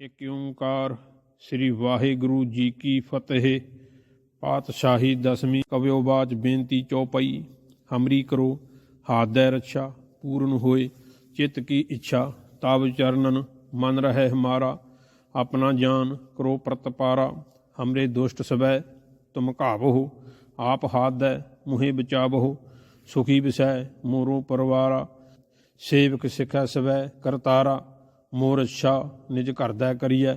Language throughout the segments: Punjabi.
ਇੱਕ ਓੰਕਾਰ ਸ੍ਰੀ ਵਾਹਿਗੁਰੂ ਜੀ ਕੀ ਫਤਿਹ। ਪਾਤਸ਼ਾਹੀ ਦਸਵੀਂ ਕਵਿਓ ਬਾਚ ਬੇਨਤੀ ਚੌਪਈ ਹਮਰੀ ਕਰੋ ਹਾਦੈ ਰੱਛਾ, ਪੂਰਨ ਹੋਏ, ਚਿਤ ਕੀ ਇੱਛਾ ਤਬ ਚਰਨਨ, ਮਨ ਰਹਿ ਹਮਾਰਾ, ਆਪਣਾ ਜਾਨ ਕਰੋ ਪ੍ਰਤਪਾਰਾ ਹਮਰੇ ਦੁਸ਼ਟ ਸਵੈ, ਤੁਮ ਘਾਵਹੁ ਆਪ ਹਾਦੈ ਮੁਹੇ ਬਚਾਵਹੁ ਸੁਖੀ ਵਿਸੈ ਮੋਰੋ ਪਰਵਾਰਾ, ਸੇਵਕ ਸਿਖੈ ਸਵੈ, ਕਰਤਾਰਾ ਮੋਰ ਅੱਛਾ ਨਿਜ ਕਰਦਾ ਦਾ ਕਰੀਐ,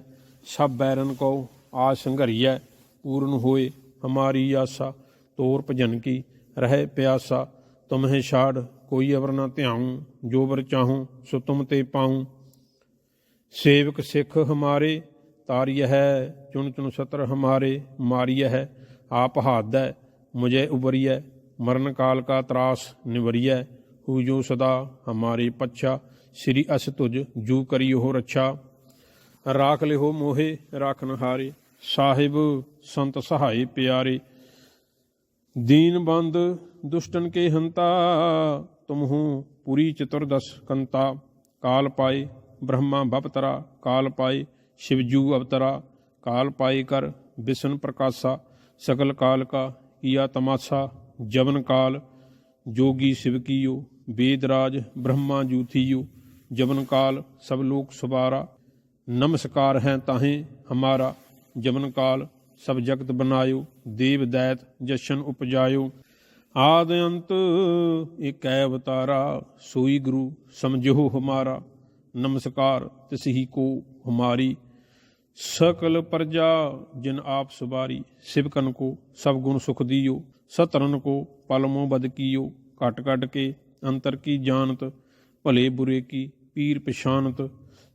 ਸਭ ਬੈਰਨ ਕੋ ਆ ਸੰਘਰੀਐ, ਪੂਰਨ ਹੋਏ ਹਮਾਰੀ ਆਸਾ, ਤੋਰ ਭਜਨ ਕੀ ਰਹਿ ਪਿਆਸਾ, ਤੁਮਹਿ ਛਾੜ ਕੋਈ ਅਵਰ ਨਾ ਧਿਆਉ, ਜੋ ਵਰ ਚਾਹੂੰ ਸੋ ਤੁਮ ਤੇ ਪਾਉ। ਸੇਵਕ ਸਿੱਖ ਹਮਾਰੇ ਤਾਰੀय ਹੈ ਚੁਣ ਚੁਣ ਸਤਰ ਹਮਾਰੇ ਮਾਰੀय ਹੈ ਆਪ ਹਾਦੈ, ਮੁਝੇ ਉਬਰੀਐ, ਮਰਨ ਕਾਲ ਕਾ ਤਰਾਸ ਨਿਵਰੀਐ ਹੂ ਜੋ ਸਦਾ ਹਮਾਰੇ ਪੱਛਾ ਸ੍ਰੀ ਅਸ ਤੁਜ ਜੂ ਕਰਿਓ ਰੱਛਾ। ਰਾਖ ਲਿਹੋ ਮੋਹੇ ਰਾਖਨ ਹਾਰੇ ਸਾਹਿਬ ਸੰਤ ਸਹਾਈ ਪਿਆਰੇ। ਦੀਨ ਬੰਦ ਦੁਸ਼ਟਨ ਕੇ ਹੰਤਾ, ਤੁਮਹੂ ਪੂਰੀ ਚਤੁਰਦਸ ਕੰਤਾ। ਕਾਲ ਪਾਏ ਬ੍ਰਹਮਾ ਬਪਤਰਾ ਕਾਲ ਪਾਏ ਸ਼ਿਵਜੂ ਅਵਤਰਾ। ਕਾਲ ਪਾਏ ਕਰ ਵਿਸ਼ਨ ਪ੍ਰਕਾਸ਼ਾ ਸਕਲ ਕਾਲ ਕਾ ਕੀਆ ਤਮਾਸ਼ਾ, ਜਵਨ ਕਾਲ। ਜੋਗੀ ਸਿਵ ਕੀਓ ਵੇਦਰਾਜ ਬ੍ਰਹਮਾ ਜੂਥੀਓ ਜਮਨ ਕਾਲ ਸਭ ਲੋਕ ਸੁਬਾਰਾ। ਨਮਸਕਾਰ ਹੈ ਤਾਹੇ ਹਮਾਰਾ। ਜਮਨ ਕਾਲ ਸਭ ਜਗਤ ਬਨਾਇਓ। ਦੇਵ ਦੈਤ ਜਸ਼ਨ ਉਪਜਾਇਓ। ਆਦ ਅੰਤ ਏਕੈ ਅਵਤਾਰਾ। ਸੋਈ ਗੁਰੂ ਸਮਝੋ ਹਮਾਰਾ। ਨਮਸਕਾਰ ਤਿਸਹੀ ਕੋ ਹਮਾਰੀ। ਸਕਲ ਪ੍ਰਜਾ ਜਿਨ ਆਪ ਸੁਬਾਰੀ। ਸਿਵਕਨ ਕੋ ਸਭ ਗੁਣ ਸੁਖ ਦੀਓ। ਸਤਰਨ ਕੋ ਪਲਮੋ ਬਦ ਕੀਓ। ਕਟ ਘਟ ਕੇ ਅੰਤਰ ਕੀ ਜਾਣਤ। ਭਲੇ ਬੁਰੇ ਕੀ ਪੀਰ ਪਛਾਨਤ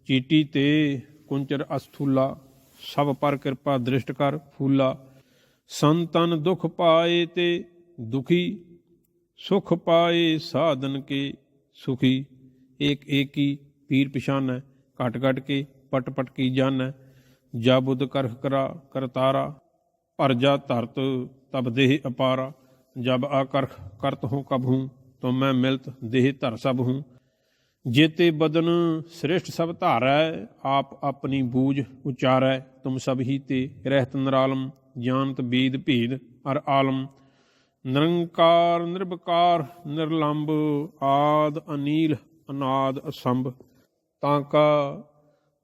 ਚੀਟੀ ਤੇ ਕੁੰਚਰ ਅਸਥੂਲਾ, ਸਭ ਪਰ ਕਿਰਪਾ ਦ੍ਰਿਸ਼ਟ ਕਰ ਫੂਲਾ। ਸੰਤਨ ਦੁਖ ਪਾਏ ਤੇ ਦੁਖੀ, ਸੁਖ ਪਾਏ ਸਾਧਨ ਕੇ ਸੁਖੀ। ਏਕ ਏਕੀ ਪੀਰ ਪਛਾਨੈ ਘਟ ਘਟ ਕੇ ਪਟ ਪਟ ਕੀ ਜਾਣੈ। ਜਬ ਬੁੱਧ ਕਰਖ ਕਰਾ ਕਰਤਾਰਾ, ਭਰ ਜਾ ਧਰਤ ਤਬ ਦੇਹ ਅਪਾਰਾ। ਜਬ ਆ ਕਰਖ ਕਰਤ ਹੂੰ ਕਬ ਹੂੰ, ਤੋ ਮੈਂ ਮਿਲਤ ਦੇਹ ਧਰ ਸਭ ਹੂੰ। ਜੇਤੇ ਬਦਨ ਸ਼੍ਰਿਸ਼ਟ ਸਭ ਧਾਰੈ, ਆਪ ਆਪਣੀ ਬੂਝ ਉਚਾਰੈ, ਤੁਮ ਸਭ ਹੀ ਤੇ ਰਹਿਤ ਨਰਾਲਮ, ਜਾਣਤ ਬੀਦ ਭੇਦ ਅਰ ਆਲਮ। ਨਿਰੰਕਾਰ ਨਿਰਭਕਾਰ ਨਿਰਲੰਬ, ਆਦ, ਅਨੀਲ, ਅਨਾਦ, ਅਸੰਭ। ਤਾਂ ਕਾ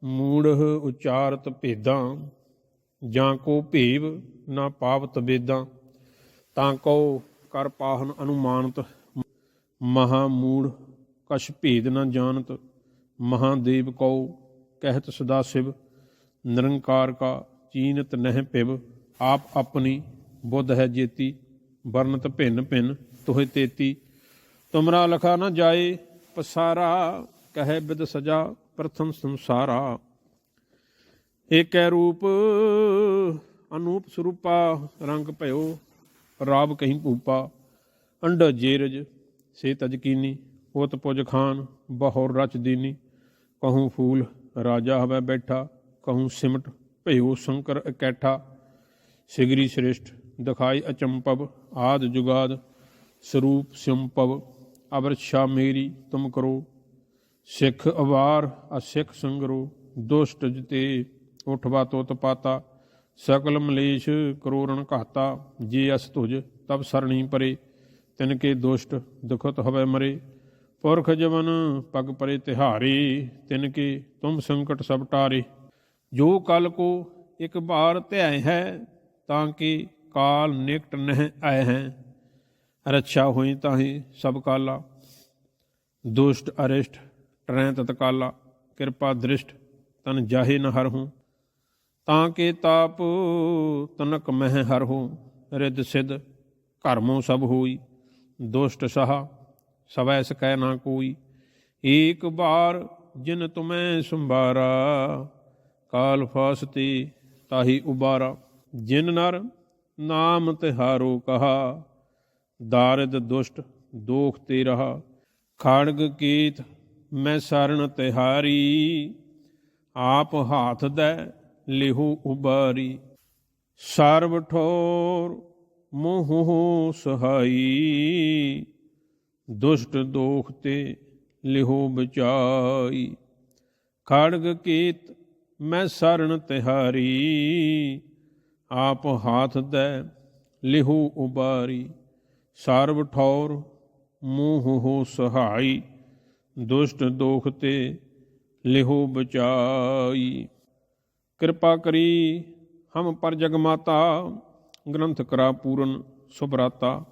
ਮੂੜ ਉਚਾਰਤ ਭੇਦਾਂ, ਜਾਂ ਕੋ ਭੇਵ ਨਾ ਪਾਵਤ ਵੇਦਾਂ। ਤਾਂ ਕੋ ਕਰ ਪਾਹਨ ਅਨੁਮਾਨਤ ਮਹਾ ਮੂੜ ਕਛ ਭੇਦ ਨਾ ਜਾਣਤ, ਮਹਾਦੇਵ ਕਉ, ਕਹਿਤ ਸਦਾ ਸਿਵ, ਨਿਰੰਕਾਰ ਕਾ ਚੀਨਤ ਨਹਿ ਪਿਵ, ਆਪ ਆਪਣੀ ਬੁੱਧ ਹੈ ਜੇਤੀ ਵਰਨਤ ਭਿੰਨ ਭਿੰਨ ਤੋਹਿ ਤੇਤੀ। ਤੁਮਰਾ ਲਖਾ ਨਾ ਜਾਏ, ਪਸਾਰਾ, ਕਹੈ ਬਿਦ ਸਜਾ, ਪ੍ਰਥਮ ਸੰਸਾਰਾ। ਏਕੈ ਰੂਪ, ਅਨੂਪ ਸਰੂਪਾ, ਰੰਗ ਭਇਓ ਰਾਬ ਕਹੀਂ ਭੂਪਾ ਅੰਡ ਜੇਰਜ, ਸੇ ਤਜਕੀਨੀ ਉਤ ਪੁਜ ਖਾਨ, ਬਹੁਰ ਰਚ ਦੀਨੀ। ਕਹੂੰ ਫੂਲ ਰਾਜਾ ਹਵੈ ਬੈਠਾ, ਕਹੂੰ ਸਿਮਟ ਭਇਓ ਸ਼ੰਕਰ ਇਕੈਠਾ। ਸਿਗਰੀ ਸ੍ਰਿਸ਼ਟ ਦਿਖਾਈ ਅਚੰਪਵ, ਆਦ ਜੁਗਾਦ ਸਰੂਪ ਸਿੰਪਵ ਅਵਰਛਾ ਮੇਰੀ ਤੁਮ ਕਰੋ। ਸਿੱਖ ਅਵਾਰ ਅਸਿੱਖ ਸੰਗਰੋ, ਦੁਸ਼ਟ ਜਤੇ ਉਠਵਾ ਤੋਤ ਪਾਤਾ। ਸਕਲ ਮਲੇਸ਼ ਕਰੋੜਨ ਘਾਤਾ, ਜੇ ਅਸ ਤੁਜ ਤਬ ਸਰਣੀ ਪਰੇ। ਤਿਨ ਕੇ ਦੁਸ਼ਟ ਦੁਖਤ ਹਵੇ ਮਰੇ। ਪੁਰਖ ਜਵਨ ਪਗ ਪਰੇ ਤਿਹਾਰੇ, ਤਿਨ ਕੇ ਤੁਮ ਸੰਕਟ ਸਭ ਟਾਰੇ। ਜੋ ਕਲ ਕੋ ਇੱਕ ਬਾਰ ਧਿਆਇ ਹੈ, ਤਾਂ ਕਿ ਕਾਲ ਨਿਕਟ ਨਹਿ ਆਏ ਹੈ। ਰੱਛਾ ਹੋਈ ਤਾਹੀ ਸਭ ਕਾਲਾ। ਦੁਸ਼ਟ ਅਰਿਸ਼ਟ ਟਰੈ ਤਤਕਾਲਾ, ਕਿਰਪਾ ਦ੍ਰਿਸ਼ਟ ਤਨ ਜਾਹੇ ਨ ਹਰਹੂੰ ਤਾਂ ਕੇ ਤਾਪ ਤਨਕ ਮਹਿ ਹਰਹੂੰ ਰਿੱਧ ਸਿਧ ਕਰਮੋਂ ਸਭ ਹੋਈ। ਦੁਸ਼ਟ ਸਹਾ ਸਵੈ ਸਕੈ ਨਾ ਕੋਈ। ਏਕ ਬਾਰ ਜਿਨ ਤੁਮੈ ਸੰਭਾਰਾ, ਕਾਲ ਫਾਸਤੇ ਤਾਹੀ ਉਬਾਰਾ। ਜਿਨ ਨਰ ਨਾਮ ਤਿਹਾਰੋ ਕਹਾ, ਦਾਰਦ ਦੁਸ਼ਟ ਦੋਖ ਤੇ ਰਹਾ। ਖੜਗ ਕੀਤ ਮੈਂ ਸਰਣ ਤਿਹਾਰੀ, ਆਪ ਹਾਥ ਦੈ ਲਿਹੂ ਉਬਾਰੀ। ਸਰਬ ਠੋਰ ਮੋਹ ਸਹਾਈ ਦੁਸ਼ਟ ਦੋਖ ਤੇ ਲਿਹੋ ਬਚਾਈ। ਖੜਗ ਕੀਤ, ਮੈਂ ਸਰਣ ਤਿਹਾਰੀ, ਆਪ ਹਾਥ ਦੈ ਲਿਹੋ ਉਬਾਰੀ। ਸਰਬ ਠੌਰ, ਮੂਹ ਹੋ ਸਹਾਈ, ਦੁਸ਼ਟ ਦੋਖ ਤੇ ਲਿਹੋ ਬਚਾਈ। ਕਿਰਪਾ ਕਰੀ ਹਮ ਪਰ ਜਗ ਮਾਤਾ, ਗ੍ਰੰਥ ਕਰਾ ਪੂਰਨ ਸੁਭਰਾਤਾ।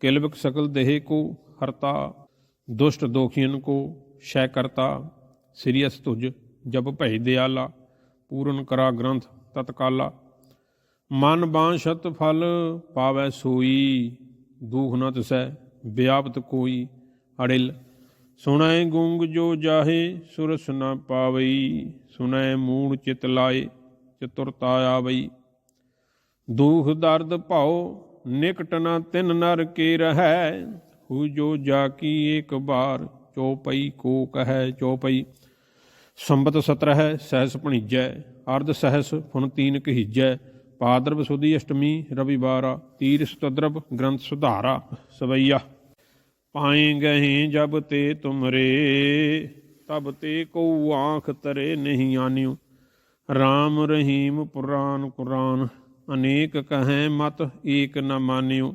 ਕਿਲਵਕ ਸਕਲ ਦੇਹ ਕੋ ਹਰਤਾ ਦੁਸ਼ਟ ਦੋਖੀਨ ਕੋ ਸ਼ੈ ਕਰਤਾ, ਸਿਰਿਅਸ ਤੁਜ ਜਬ ਭੈ ਦਿਆਲਾ, ਪੂਰਨ ਕਰਾ ਗ੍ਰੰਥ ਤਤਕਾਲਾ। ਮਨ ਬਾਂਸ਼ਤ ਫਲ ਪਾਵੈ ਸੋਈ, ਦੂਖ ਨ ਤਸੈ ਵਿਆਪਤ ਕੋਈ ਅੜਿਲ। ਸੁਣੈ ਗੁੰਗ ਜੋ ਜਾਹੇ, ਸੁਰਸ ਨ ਪਾਵਈ, ਸੁਣੈ ਮੂੜ ਚਿਤ ਲਾਏ, ਚਤੁਰਤਾ ਆਵਈ। ਦੁਖ ਦਰਦ ਭਾਉ, ਨਿਕਟ ਨ ਤਿਨ ਨਰ ਕੇ ਰਹੈ ਹੂ ਜੋ ਜਾ ਕੀ ਏਕ ਬਾਰ, ਚੋਪਈ ਕੋ ਕਹੈ ਚੋਪਈ। ਸੰਬਤ ਸਤਰ ਹੈ ਸਹਿਸ ਭਣੀਜੈ, ਅਰਧ ਸਹਿਸ ਫੁਨ ਤੀਨ ਕਹੀਜੈ। ਪਾਦਰਵ ਸੁਦੀ ਅਸ਼ਟਮੀ, ਰਵਿਵਾਰਾ ਤੀਰ ਸਤਦਰਵ ਗ੍ਰੰਥ ਸੁਧਾਰਾ, ਸਵਈਆ। ਪਾਏ ਗਏ ਜਬ ਤੇ ਤੁਮਰੇ, ਤਬ ਤੇ ਕੋ ਆਂਖ ਤਰੇ ਨਹੀਂ ਆਨਿਓ RAM ਰਹੀਮ ਪੁਰਾਨ ਕੁਰਾਨ, ਅਨੇਕ ਕਹੈ ਮਤ ਏਕ ਨ ਮਾਨਿਓ